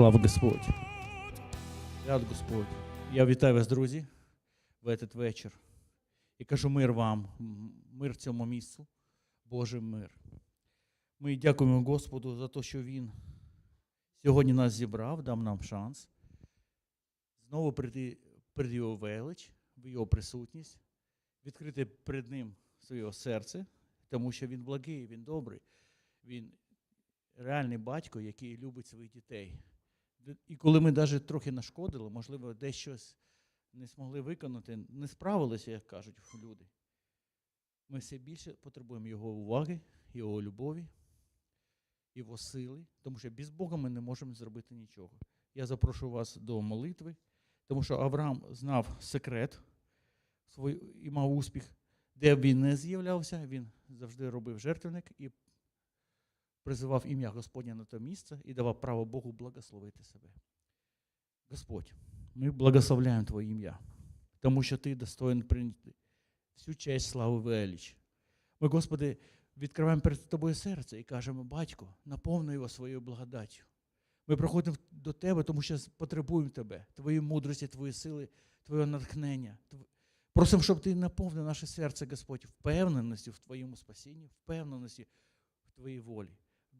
Слава Господь. Ряд Господь. Я вітаю вас, друзі, в этот вечір. І кажу мир вам, мир цьому місцю, Божий мир. Ми дякуємо Господу за те, що Він сьогодні нас зібрав, дав нам шанс знову прийти перед Його велич, в Його присутність, відкрити перед Ним своє серце, тому що Він благий, Він добрий, Він реальний батько, який любить своїх дітей. І коли ми навіть трохи нашкодили, можливо, десь щось не змогли виконати, не справилися, як кажуть люди, ми все більше потребуємо Його уваги, Його любові, Його сили, тому що без Бога ми не можемо зробити нічого. Я запрошую вас до молитви, тому що Авраам знав секрет свій, і мав успіх, де б він не з'являвся, він завжди робив жертвенник і призивав ім'я Господнє на те місце і давав право Богу благословити себе. Господь, ми благословляємо Твоє ім'я, тому що Ти достоин прийняти всю честь, славу велич. Ми, Господи, відкриваємо перед Тобою серце і кажемо, Батько, наповни його своєю благодаттю. Ми приходимо до Тебе, тому що потребуємо Тебе, Твоєї мудрості, Твоєї сили, Твоєго натхнення. Просимо, щоб Ти наповнив наше серце, Господь, впевненості в Твоєму спасінні, впевненості в Твоїй волі.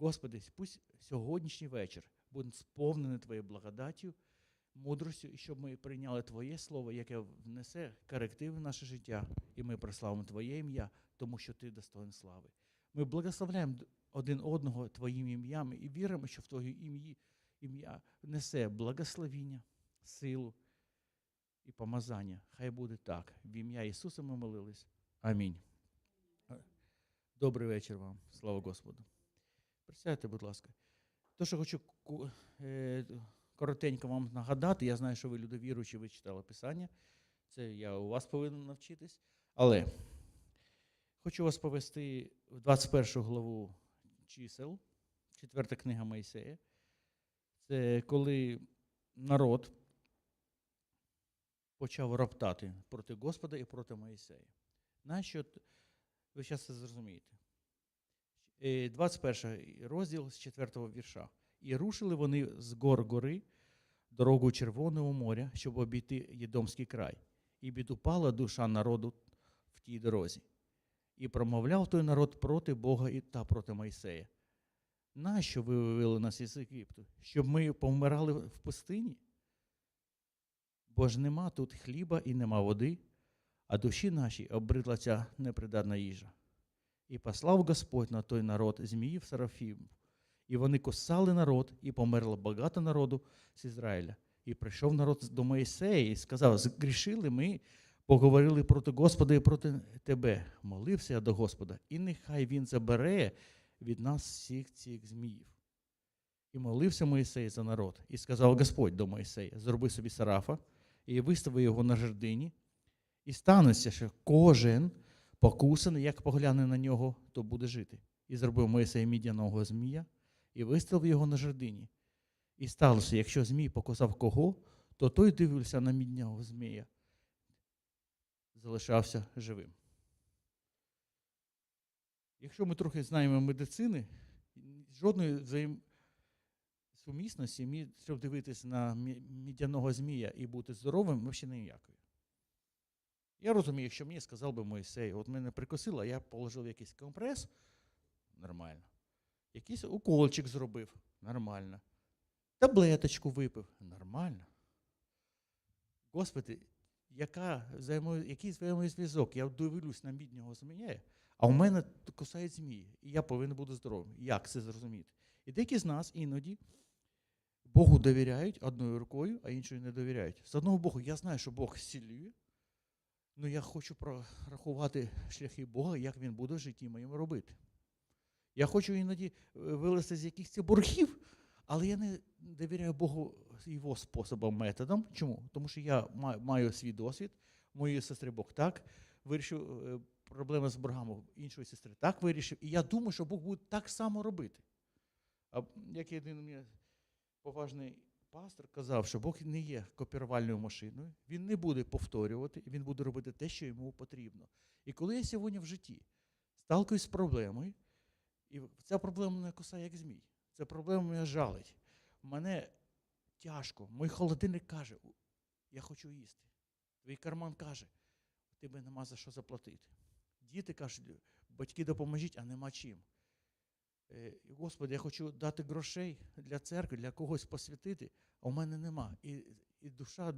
Господи, пусть сьогоднішній вечір буде сповнений Твоєю благодаттю, мудростю, і щоб ми прийняли Твоє Слово, яке внесе коректив в наше життя, і ми прославимо Твоє ім'я, тому що Ти достоин слави. Ми благословляємо один одного Твоїм ім'ям і віримо, що в Твоє ім'я, ім'я несе благословіння, силу і помазання. Хай буде так. В ім'я Ісуса ми молились. Амінь. Добрий вечір вам. Слава Господу. Присядьте, будь ласка. То, що хочу е, коротенько вам нагадати, я знаю, що ви люди віруючі, ви читали Писання. Це я у вас повинен навчитись. Але хочу вас повести в 21 главу чисел, четверта книга Моїсея. Це коли народ почав роптати проти Господа і проти Моїсея. Нащо ви зараз це зрозумієте? Е, 21 розділ з 4 вірша. І рушили вони з гор гори дорогу Червоного моря, щоб обійти Єдомський край. І підупала душа народу в тій дорозі. І промовляв той народ проти Бога та проти Мойсея. Нащо ви вивели нас із Єгипту? Щоб ми помирали в пустині? Бо ж нема тут хліба і нема води, а душі нашій обридла ця непридатна їжа. І послав Господь на той народ зміїв Серафім. І вони кусали народ, і померло багато народу з Ізраїля. І прийшов народ до Моїсея і сказав: Згрішили ми, поговорили проти Господа і проти тебе. Молився я до Господа, і нехай він забере від нас всіх цих зміїв. І молився Моїсей за народ, і сказав Господь до Моїсея: зроби собі сарафа, і вистави його на жердині, і станеться, що кожен покусаний, як погляне на нього, то буде жити. І зробив Моїсей мідяного змія, і виставив його на жердині. І сталося, якщо змій покусав кого, то той дивився на міднього змія, залишався живим. Якщо ми трохи знаємо медицини, жодної взаємосумісності, мі- щоб дивитися на мідяного змія і бути здоровим, взагалі ніякої. Я розумію, якщо мені сказав би Моїсей, от мене прикосило, я положив якийсь компрес, нормально. Якийсь уколчик зробив, нормально. Таблеточку випив, нормально. Господи, яка який взаємозв'язок? Я дивлюсь на біднього змія, а у мене кусають змії, і я повинен бути здоровим. Як це зрозуміти? І деякі з нас іноді Богу довіряють одною рукою, а іншою не довіряють. З одного Богу, я знаю, що Бог зцілює, але я хочу прорахувати шляхи Бога, як він буде в житті моєму робити. Я хочу іноді е, вилезти з якихось боргів, але я не довіряю Богу його способом, методом. Чому? Тому що я маю, свій досвід, моєї сестри Бог так вирішив е, проблеми з боргами іншої сестри, так вирішив. І я думаю, що Бог буде так само робити. А як один поважний пастор казав, що Бог не є копірувальною машиною, він не буде повторювати, він буде робити те, що йому потрібно. І коли я сьогодні в житті сталкуюсь з проблемою, і ця проблема мене кусає як змій, ця проблема мене жалить. Мене тяжко. Мій холодильник каже, я хочу їсти. Твій карман каже, тебе нема за що заплатити. Діти кажуть, батьки допоможіть, а нема чим. Е, Господи, я хочу дати грошей для церкви, для когось посвятити, а у мене нема. І, і душа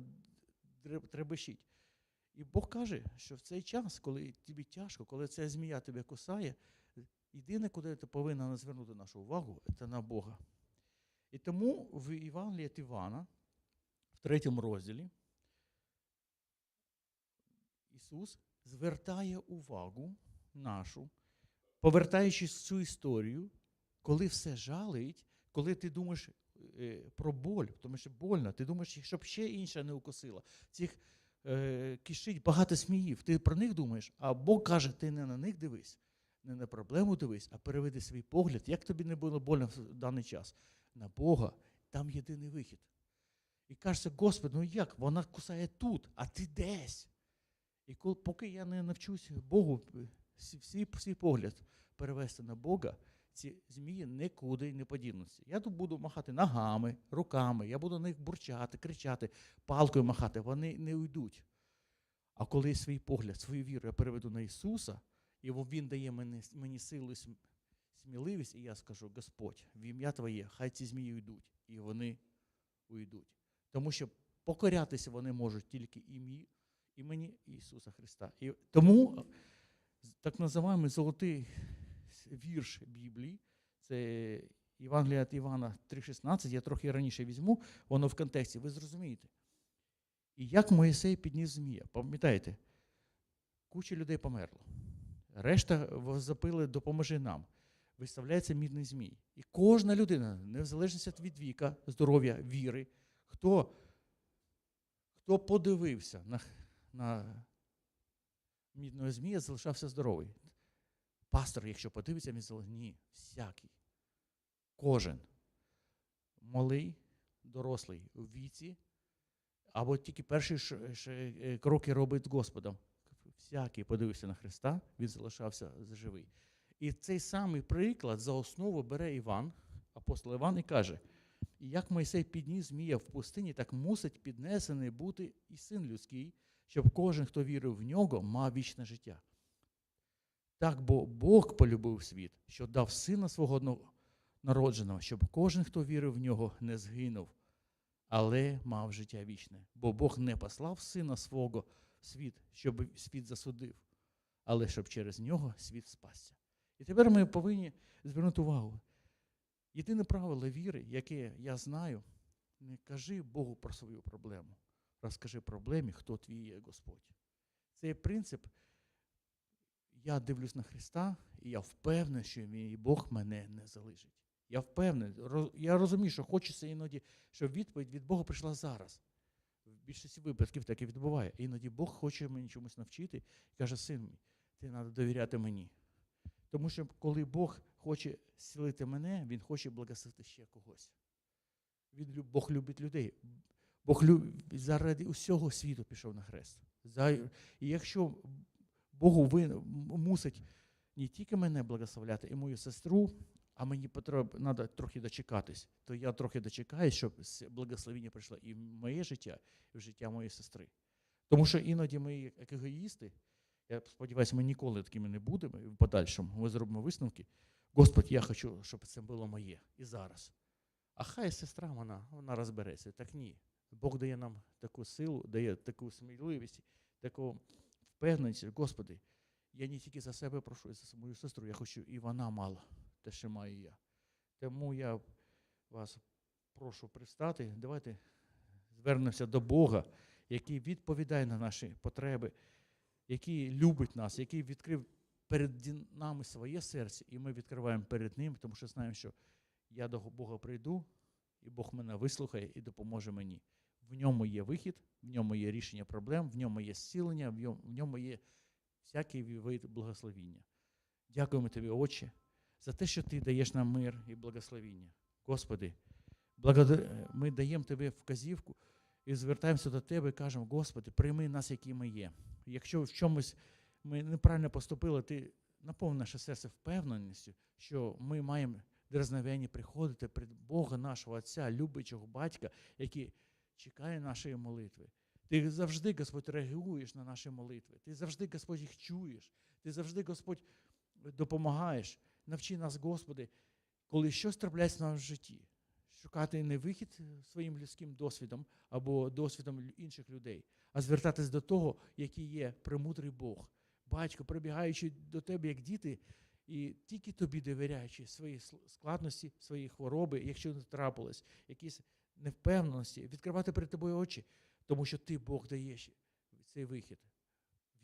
требещить. І Бог каже, що в цей час, коли тобі тяжко, коли ця змія тебе кусає, єдине, куди ти повинна звернути нашу увагу, це на Бога. І тому в Євангелії від Івана, в третьому розділі, Ісус звертає увагу нашу, повертаючись в цю історію, коли все жалить, коли ти думаєш е, про боль, тому що больно, ти думаєш, щоб ще інша не укусила. Цих е, кишить багато сміїв. Ти про них думаєш, а Бог каже, ти не на них дивись, не на проблему дивись, а переведи свій погляд, як тобі не було больно в даний час. На Бога, там єдиний вихід. І кажеться, Господи, ну як? Вона кусає тут, а ти десь. І коли, поки я не навчусь Богу е, всі- свій погляд перевести на Бога, ці змії нікуди не подінуться. Я тут буду махати ногами, руками, я буду на них бурчати, кричати, палкою махати, вони не уйдуть. А коли свій погляд, свою віру я переведу на Ісуса, і Він дає мені, мені силу сміливість, і я скажу, Господь, в ім'я Твоє, хай ці змії уйдуть, і вони уйдуть. Тому що покорятися вони можуть тільки ім'ї, імені Ісуса Христа. І тому так називаємо золотий вірш Біблії, це Євангелія від Івана 3,16, я трохи раніше візьму, воно в контексті, ви зрозумієте. І як Моїсей підніс змія, пам'ятаєте, куча людей померло. Решта запили, допоможи нам. Виставляється мідний змій. І кожна людина, не в залежності від віка, здоров'я, віри, хто, хто подивився на, на мідного змія, залишався здоровий. Пастор, якщо подивиться, він сказав, ні, всякий. Кожен. Малий, дорослий у віці, або тільки перші е, кроки робить Господом. Всякий подивився на Христа, він залишався живий. І цей самий приклад за основу бере Іван, апостол Іван, і каже: як Мойсей підніс змія в пустині, так мусить піднесений бути і син людський, щоб кожен, хто вірив в нього, мав вічне життя. Так бо Бог полюбив світ, що дав сина свого однонародженого, щоб кожен, хто вірив в нього, не згинув, але мав життя вічне. Бо Бог не послав сина свого в світ, щоб світ засудив, але щоб через нього світ спасся. І тепер ми повинні звернути увагу. Єдине правило віри, яке я знаю, не кажи Богу про свою проблему. Розкажи проблемі, хто твій є Господь. Цей принцип, я дивлюсь на Христа, і я впевнений, що мій Бог мене не залишить. Я впевнений, я розумію, що хочеться іноді, щоб відповідь від Бога прийшла зараз. В більшості випадків так і відбуває. Іноді Бог хоче мені чомусь навчити і каже, син мій, ти треба довіряти мені. Тому що коли Бог хоче зцілити мене, Він хоче благословити ще когось. Він, Бог любить людей. Бог люб, заради усього світу пішов на хрест. І якщо Богу ви, мусить не тільки мене благословляти, і мою сестру, а мені треба трохи дочекатись, то я трохи дочекаюсь, щоб благословення прийшло і в моє життя, і в життя моєї сестри. Тому що іноді ми, як егоїсти, я сподіваюся, ми ніколи такими не будемо і в подальшому. Ми зробимо висновки. Господь, я хочу, щоб це було моє і зараз. А хай сестра вона, вона розбереться. Так ні. Бог дає нам таку силу, дає таку сміливість, таку впевненість. Господи, я не тільки за себе прошу, і за мою сестру, я хочу, і вона мала те, що маю я. Тому я вас прошу пристати. Давайте звернемося до Бога, який відповідає на наші потреби, який любить нас, який відкрив перед нами своє серце, і ми відкриваємо перед Ним, тому що знаємо, що я до Бога прийду, і Бог мене вислухає і допоможе мені. В ньому є вихід, в ньому є рішення проблем, в ньому є зцілення, в ньому- є всякий вид благословіння. Дякуємо тобі, Отче, за те, що ти даєш нам мир і благословіння. Господи, ми даємо Тобі вказівку і звертаємося до Тебе і кажемо, Господи, прийми нас, які ми є. Якщо в чомусь ми неправильно поступили, Ти наповни наше серце впевненістю, що ми маємо дерзновенні приходити перед Бога нашого Отця, любичого батька, який чекає нашої молитви. Ти завжди, Господь, реагуєш на наші молитви. Ти завжди, Господь, їх чуєш. Ти завжди, Господь, допомагаєш. Навчи нас, Господи, коли щось трапляється в нашому житті, шукати не вихід своїм людським досвідом або досвідом інших людей, а звертатись до того, який є премудрий Бог, батько, прибігаючи до тебе як діти, і тільки тобі довіряючи свої складності, свої хвороби, якщо не трапилось, якісь невпевненості, відкривати перед тобою очі, тому що ти Бог даєш цей вихід.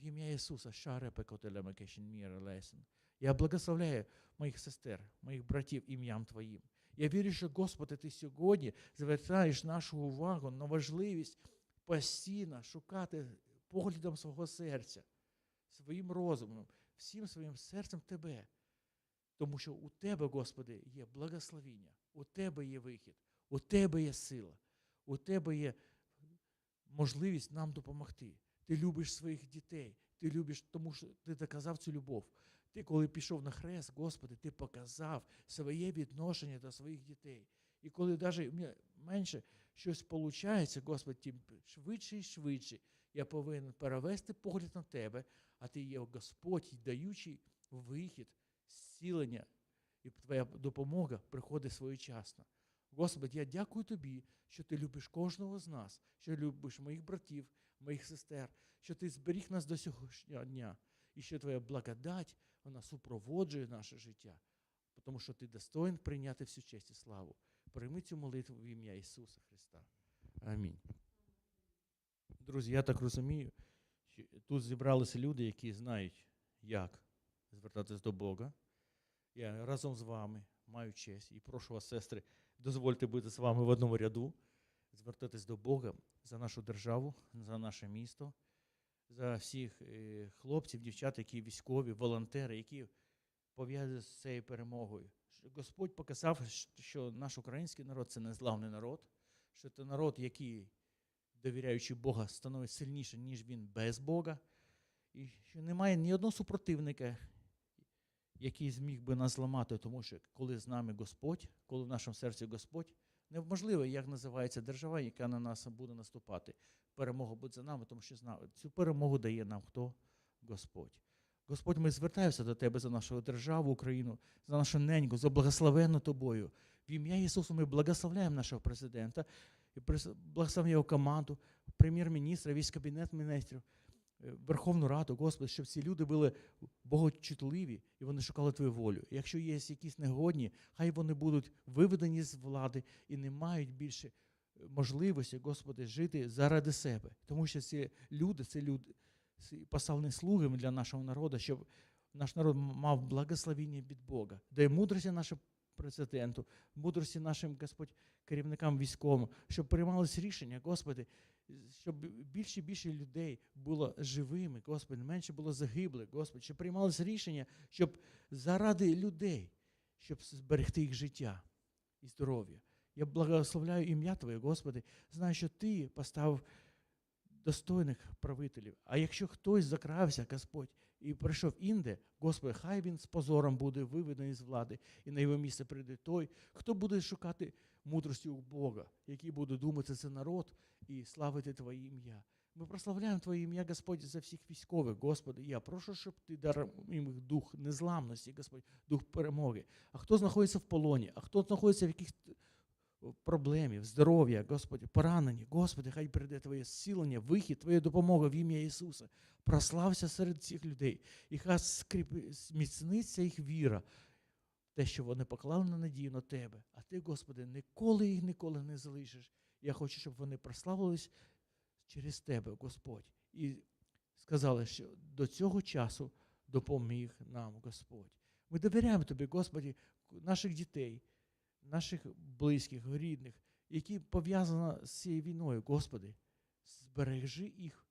В ім'я Ісуса, шаре пекотеля мір лесен. Я благословляю моїх сестер, моїх братів ім'ям Твоїм. Я вірю, що, Господи, Ти сьогодні звертаєш нашу увагу на важливість постійно шукати поглядом свого серця, своїм розумом, всім своїм серцем Тебе. Тому що у Тебе, Господи, є благословіння, у Тебе є вихід, у Тебе є сила, у Тебе є можливість нам допомогти. Ти любиш своїх дітей, ти любиш, тому що ти доказав цю любов. Ти, коли пішов на хрест, Господи, ти показав своє відношення до своїх дітей. І коли навіть менше щось виходить, Господи, тим швидше і швидше я повинен перевести погляд на Тебе, а Ти є Господь, даючий вихід, зцілення, і Твоя допомога приходить своєчасно. Господи, я дякую Тобі, що Ти любиш кожного з нас, що любиш моїх братів, моїх сестер, що Ти зберіг нас до сьогоднішнього дня, і що Твоя благодать вона супроводжує наше життя, тому що Ти достоин прийняти всю честь і славу. Прийми цю молитву в ім'я Ісуса Христа. Амінь. Друзі, я так розумію, що тут зібралися люди, які знають, як звертатись до Бога. Я разом з вами маю честь і прошу вас, сестри, дозвольте бути з вами в одному ряду, звертатись до Бога за нашу державу, за наше місто, за всіх е, хлопців, дівчат, які військові, волонтери, які пов'язані з цією перемогою. Господь показав, що наш український народ це незламний народ, що це народ, який, довіряючи Бога, становить сильніше, ніж він без Бога, і що немає ні одного супротивника, який зміг би нас зламати, тому що коли з нами Господь, коли в нашому серці Господь, неможливо, як називається держава, яка на нас буде наступати. Перемога буде за нами, тому що цю перемогу дає нам хто? Господь. Господь, ми звертаємося до Тебе за нашу державу, Україну, за нашу неньку, за благословенну Тобою. В ім'я Ісуса ми благословляємо нашого президента, благословляємо його команду, прем'єр-міністра, весь кабінет міністрів, Верховну Раду, Господи, щоб ці люди були богочутливі і вони шукали Твою волю. Якщо є якісь негодні, хай вони будуть виведені з влади і не мають більше е, можливості, Господи, жити заради себе. Тому що ці люди, це люди, послані слуги для нашого народу, щоб наш народ мав благословіння від Бога. Дай мудрості нашому президенту, мудрості нашим Господь керівникам військовим, щоб приймалися рішення, Господи, щоб більше і більше людей було живими, Господи, менше було загиблих, Господи, щоб приймалися рішення, щоб заради людей, щоб зберегти їх життя і здоров'я. Я благословляю ім'я Твоє, Господи, знаю, що Ти поставив достойних правителів. А якщо хтось закрався, Господь, і прийшов інде, Господи, хай він з позором буде виведений з влади, і на його місце прийде той, хто буде шукати мудрості у Бога, який буде думати за народ і славити Твоє ім'я. Ми прославляємо Твоє ім'я, Господь, за всіх військових, Господи. Я прошу, щоб Ти дарував їм дух незламності, Господь, дух перемоги. А хто знаходиться в полоні, а хто знаходиться в якихось проблемів, здоров'я, Господи, поранені, Господи, хай прийде Твоє зцілення, вихід, Твоя допомога в ім'я Ісуса. Прослався серед цих людей. І хай зміцниться їх віра, те, що вони поклали на надію на Тебе. А Ти, Господи, ніколи їх ніколи не залишиш. Я хочу, щоб вони прославились через Тебе, Господь. І сказали, що до цього часу допоміг нам Господь. Ми довіряємо Тобі, Господі, наших дітей, наших близьких, рідних, які пов'язані з цією війною, Господи, збережи їх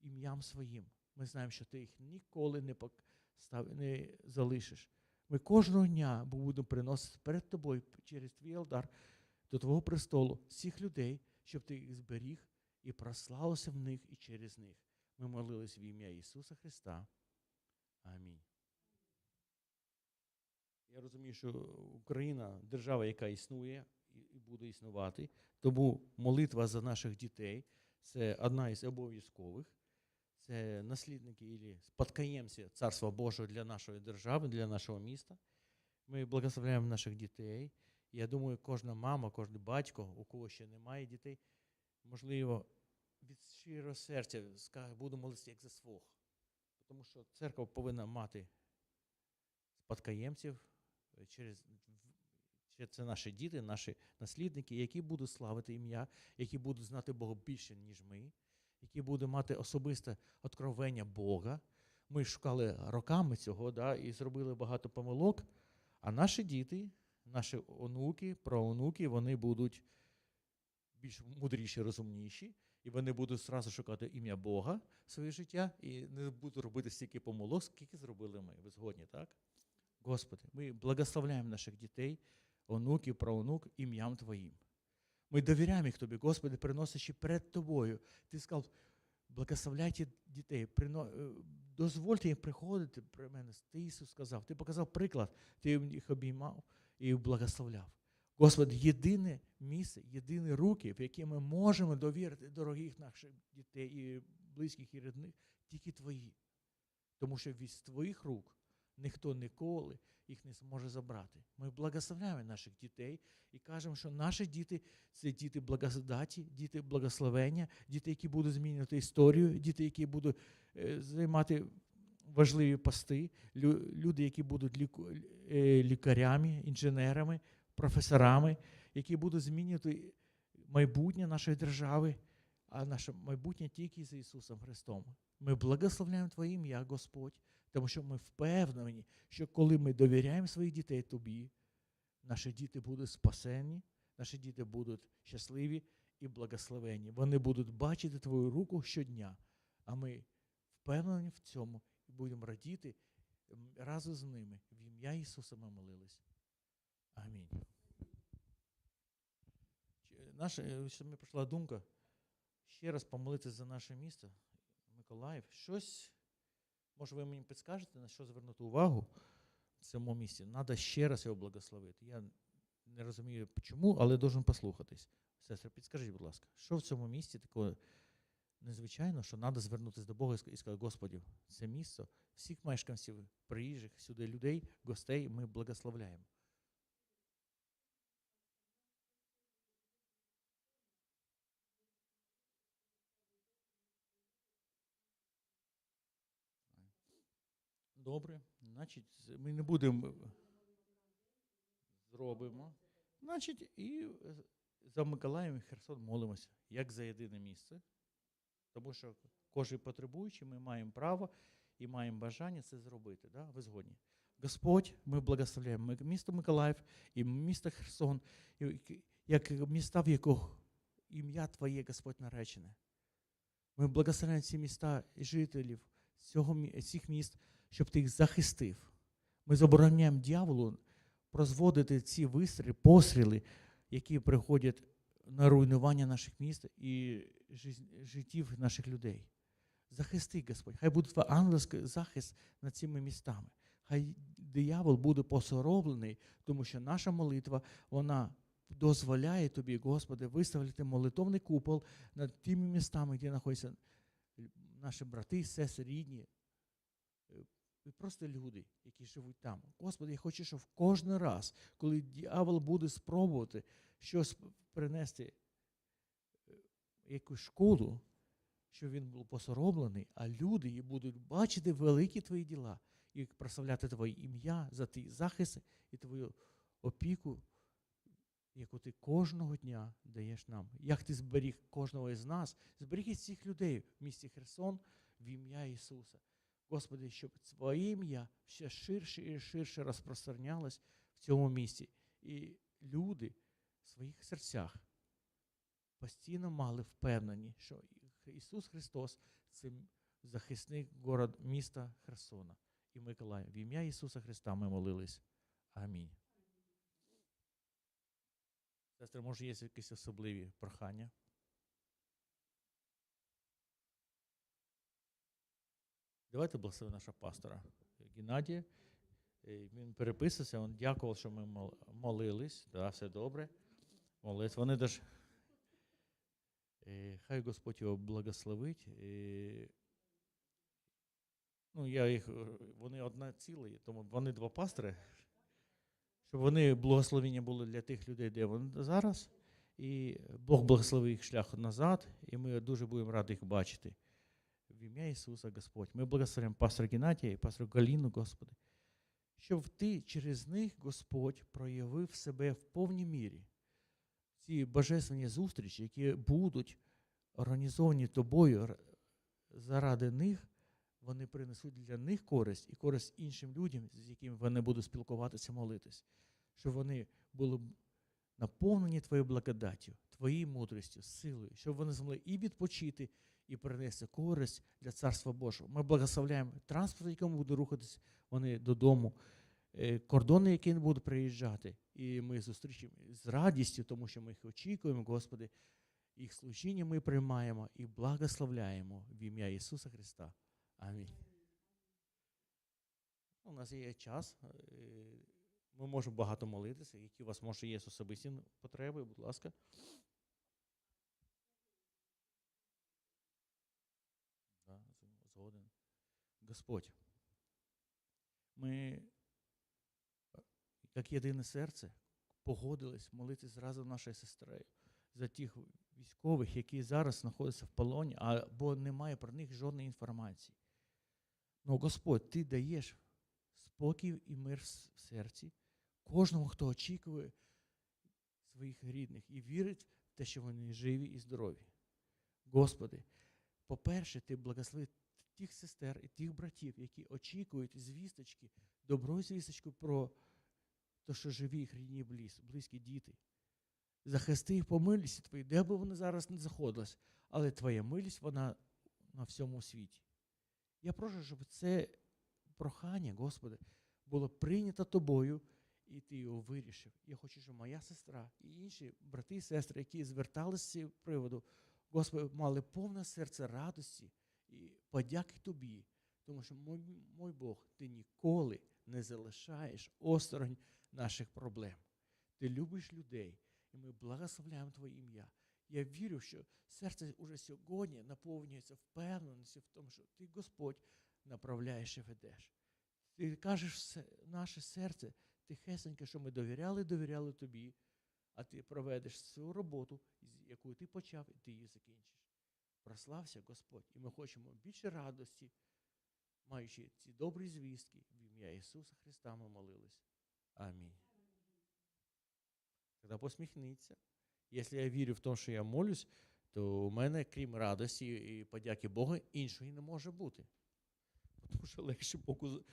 ім'ям своїм. Ми знаємо, що ти їх ніколи не, постав... не залишиш. Ми кожного дня будемо приносити перед тобою через твій алдар до Твого престолу всіх людей, щоб ти їх зберіг і прославився в них і через них. Ми молились в ім'я Ісуса Христа. Амінь. Я розумію, що Україна держава, яка існує і буде існувати. Тому молитва за наших дітей це одна із обов'язкових. Це наслідники і спадкоємці Царства Божого для нашої держави, для нашого міста. Ми благословляємо наших дітей. Я думаю, кожна мама, кожен батько, у кого ще немає дітей, можливо, від щирого серця скаже, буду молитися як за свого. Тому що церква повинна мати спадкоємців через це наші діти, наші наслідники, які будуть славити ім'я, які будуть знати Бога більше, ніж ми, які будуть мати особисте откровення Бога. Ми шукали роками цього да, і зробили багато помилок. А наші діти, наші онуки, праонуки, вони будуть більш мудріші, розумніші, і вони будуть зразу шукати ім'я Бога в своє життя і не будуть робити стільки помилок, скільки зробили ми. Ви згодні, так? Господи, ми благословляємо наших дітей, онуків, праонук ім'ям Твоїм. Ми довіряємо їх Тобі, Господи, приносячи перед Тобою. Ти сказав, благословляйте дітей, е, дозвольте їм приходити при мене. Ти Ісус сказав, Ти показав приклад, Ти їх обіймав і благословляв. Господи, єдине місце, єдині руки, в які ми можемо довірити дорогих наших дітей і близьких і рідних, тільки Твої. Тому що від Твоїх рук ніхто ніколи їх не зможе забрати. Ми благословляємо наших дітей і кажемо, що наші діти це діти благодаті, діти благословення, діти, які будуть змінювати історію, діти, які будуть е, займати важливі пости, люди, які будуть е, лікарями, інженерами, професорами, які будуть змінювати майбутнє нашої держави, а наше майбутнє тільки з Ісусом Христом. Ми благословляємо Твоє ім'я, Господь, тому що ми впевнені, що коли ми довіряємо своїх дітей Тобі, наші діти будуть спасені, наші діти будуть щасливі і благословені. Вони будуть бачити Твою руку щодня, а ми впевнені в цьому і будемо радіти разом з ними. В ім'я Ісуса ми молились. Амінь. Наша, е, що мені прийшла думка ще раз помолитися за наше місто, Миколаїв. Щось, може, ви мені підскажете, на що звернути увагу в цьому місці? Треба ще раз його благословити. Я не розумію чому, але должен послухатись. Сестра, підскажіть, будь ласка, що в цьому місці такого незвичайно, що треба звернутися до Бога і сказати, Господі, це місто, всіх мешканців, приїжджих сюди людей, гостей ми благословляємо. Добре, значить, ми не будемо зробимо. Значить, і е, за Миколаїв і Херсон молимося, як за єдине місце. Тому що кожен потребуючий, ми маємо право і маємо бажання це зробити. Да? Ви згодні. Господь, ми благословляємо місто Миколаїв і місто Херсон, як міста, в яких ім'я Твоє, Господь, наречене. Ми благословляємо ці міста і жителів цього, цих міст, щоб ти їх захистив. Ми забороняємо дьяволу прозводити ці вистріли, постріли, які приходять на руйнування наших міст і життів наших людей. Захисти, Господь. Хай буде ангельський захист над цими містами. Хай диявол буде посоромлений, тому що наша молитва, вона дозволяє тобі, Господи, виставити молитовний купол над тими містами, де знаходяться наші брати, сестри, рідні, і просто люди, які живуть там. Господи, я хочу, щоб кожен раз, коли дьявол буде спробувати щось принести, е, якусь шкоду, щоб він був посоромлений, а люди будуть бачити великі твої діла і прославляти Твоє ім'я за твій захист і твою опіку, яку ти кожного дня даєш нам. Як ти зберіг кожного із нас, зберіг із цих людей в місті Херсон в ім'я Ісуса. Господи, щоб Твоє ім'я ще ширше і ширше розпространялось в цьому місті. І люди в своїх серцях постійно мали впевнені, що Ісус Христос це захисник город, міста Херсона і Миколаїв. В ім'я Ісуса Христа ми молились. Амінь. Сестри, може, є якісь особливі прохання? Давайте благословимо нашого пастора Геннадія. Він переписувався, він дякував, що ми молились. Да, все добре. Молились. Вони даже. Е, Хай Господь його благословить. Ну, я їх, вони одна ціла, тому вони два пастори, щоб вони благословення були для тих людей, де вони зараз. І Бог благословив їх шлях назад, і ми дуже будемо раді їх бачити. В ім'я Ісуса Господь. Ми благословимо пастора Геннадія і пастора Галіну, Господи, щоб ти через них, Господь, проявив себе в повній мірі. Ці божественні зустрічі, які будуть організовані тобою заради них, вони принесуть для них користь і користь іншим людям, з якими вони будуть спілкуватися, молитись, щоб вони були наповнені Твоєю благодаттю, Твоєю мудрістю, силою, щоб вони змогли і відпочити, і принести користь для Царства Божого. Ми благословляємо транспорт, якому буде рухатись вони додому, е, кордони, які не будуть приїжджати. І ми зустрічаємо з радістю, тому що ми їх очікуємо, Господи. Їх служіння ми приймаємо і благословляємо в ім'я Ісуса Христа. Амінь. У нас є час. е, Ми можемо багато молитися. Які у вас може є особисті потреби, будь ласка. Да, з- згоден. Господь. Ми, як єдине серце, погодились молитись разом нашою сестрою за тих військових, які зараз знаходяться в полоні, або немає про них жодної інформації. Ну, Господь, Ти даєш спокій і мир в серці кожному, хто очікує своїх рідних і вірить в те, що вони живі і здорові. Господи, по-перше, Ти благослови тих сестер і тих братів, які очікують звісточки, доброї звісточки про те, що живі їх рідні близькі діти. Захисти їх по милісті Твоїй, де б вони зараз не заходились, але Твоя милість, вона на всьому світі. Я прошу, щоб це прохання, Господи, було прийнято тобою, і ти його вирішив. Я хочу, щоб моя сестра і інші брати і сестри, які зверталися з цього приводу, Господи, мали повне серце радості і подяки тобі. Тому що, мой, мой Бог, ти ніколи не залишаєш осторонь наших проблем. Ти любиш людей, і ми благословляємо Твоє ім'я. Я вірю, що серце уже сьогодні наповнюється впевненістю в тому, що ти, Господь, направляєш і ведеш. Ти кажеш наше серце тихесеньке, що ми довіряли, довіряли тобі, а ти проведеш свою роботу, яку ти почав, і ти її закінчиш. Прослався Господь, і ми хочемо більше радості, маючи ці добрі звістки, в ім'я Ісуса Христа ми молились. Амінь. Тоді посміхніться. Якщо я вірю в те, що я молюсь, то у мене, крім радості і подяки Богу, іншої не може бути. Тому що легше Богу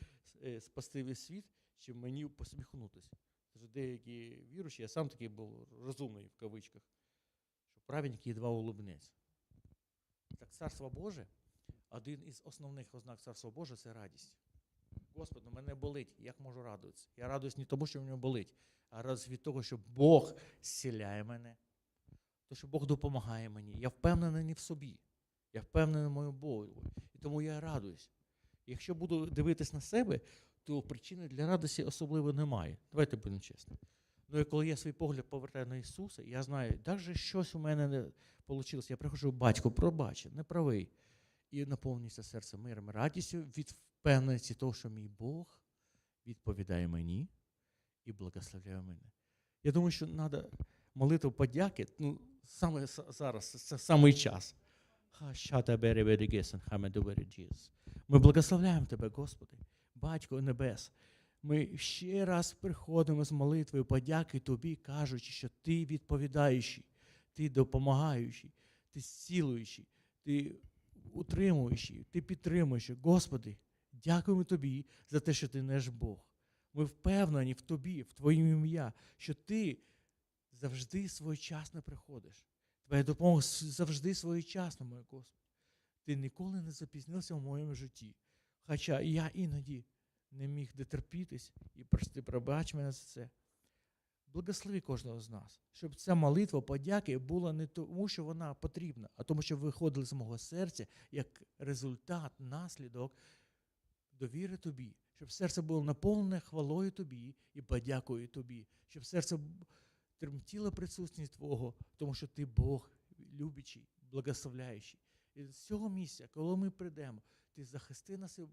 е, спасти весь світ, чим мені посміхнутися. Тож деякі віруючі, я сам такий був розумний в кавичках, що праведник едва улыбнеться. Так царство Боже, один із основних ознак царства Боже це радість. Господи, ну мене болить, як можу радуватися? Я радуюсь не тому, що мене болить, а радуюсь від того, що Бог зціляє мене, то, що Бог допомагає мені. Я впевнений не в собі. Я впевнений в моєму Богу. І тому я радуюсь. Якщо буду дивитись на себе, то причини для радості особливо немає. Давайте будемо чесні. Ну і коли я свій погляд повертаю на Ісуса, я знаю, навіть щось у мене не вийшло. Я приходжу, батько, пробач, не правий. І наповнюється серце миром, радістю від впевненості того, що мій Бог відповідає мені і благословляє мене. Я думаю, що треба молитву подяки, ну, саме зараз, це самий час. Ми благословляємо Тебе, Господи, Батько Небес. Ми ще раз приходимо з молитвою подяки Тобі, кажучи, що Ти відповідаючий, Ти допомагаючий, Ти зцілуючий, Ти утримуючий, Ти підтримуючий. Господи, дякуємо Тобі за те, що Ти наш Бог. Ми впевнені в Тобі, в Твоїм ім'я, що Ти завжди своєчасно приходиш. Твоя допомога завжди своєчасна, моя Господи. Ти ніколи не запізнився в моєму житті. Хоча я іноді не міг дотерпітись і прости, пробач мене за це. Благослови кожного з нас, щоб ця молитва подяки була не тому, що вона потрібна, а тому, що виходила з мого серця як результат, наслідок довіри тобі, щоб серце було наповнене хвалою тобі і подякою тобі, щоб серце тремтіло присутність Твого, тому що ти Бог любячий, благословляючий. І з цього місця, коли ми прийдемо, ти захисти нас і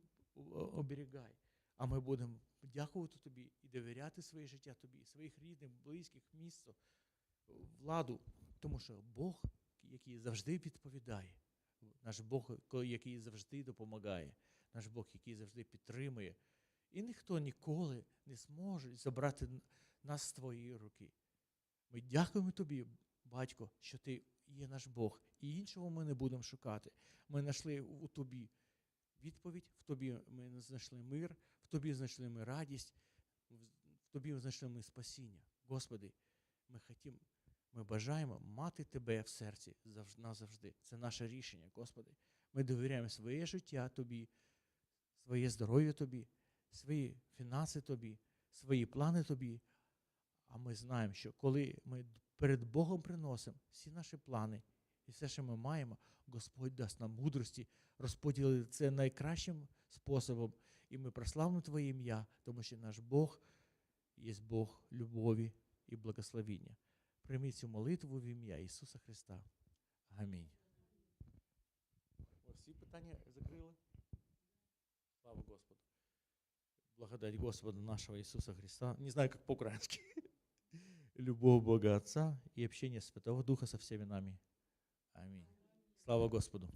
оберігай. А ми будемо дякувати тобі і довіряти своє життя тобі, своїх рідних, близьких, місто, владу, тому що Бог, який завжди відповідає, наш Бог, який завжди допомагає, наш Бог, який завжди підтримує. І ніхто ніколи не зможе забрати нас з твоєї руки. Ми дякуємо тобі, батько, що ти є наш Бог, і іншого ми не будемо шукати. Ми знайшли у тобі відповідь, в тобі ми знайшли мир, тобі знайшли ми радість, в тобі знайшли ми спасіння. Господи, ми хотім, ми бажаємо мати тебе в серці завж- назавжди. Це наше рішення, Господи. Ми довіряємо своє життя Тобі, своє здоров'я Тобі, свої фінанси Тобі, свої плани Тобі. А ми знаємо, що коли ми перед Богом приносимо всі наші плани і все, що ми маємо, Господь дасть нам мудрості розподілити це найкращим способом. І ми прославимо Твоє ім'я, тому що наш Бог є Бог любові і благословіння. Прийми цю молитву в ім'я Ісуса Христа. Амінь. Всі питання закрили? Слава Господу. Благодать Господа нашего Иисуса Христа. Не знаю, как по-украински. Любовь Бога Отца и общение Святого Духа со всеми нами. Аминь. Слава Господу.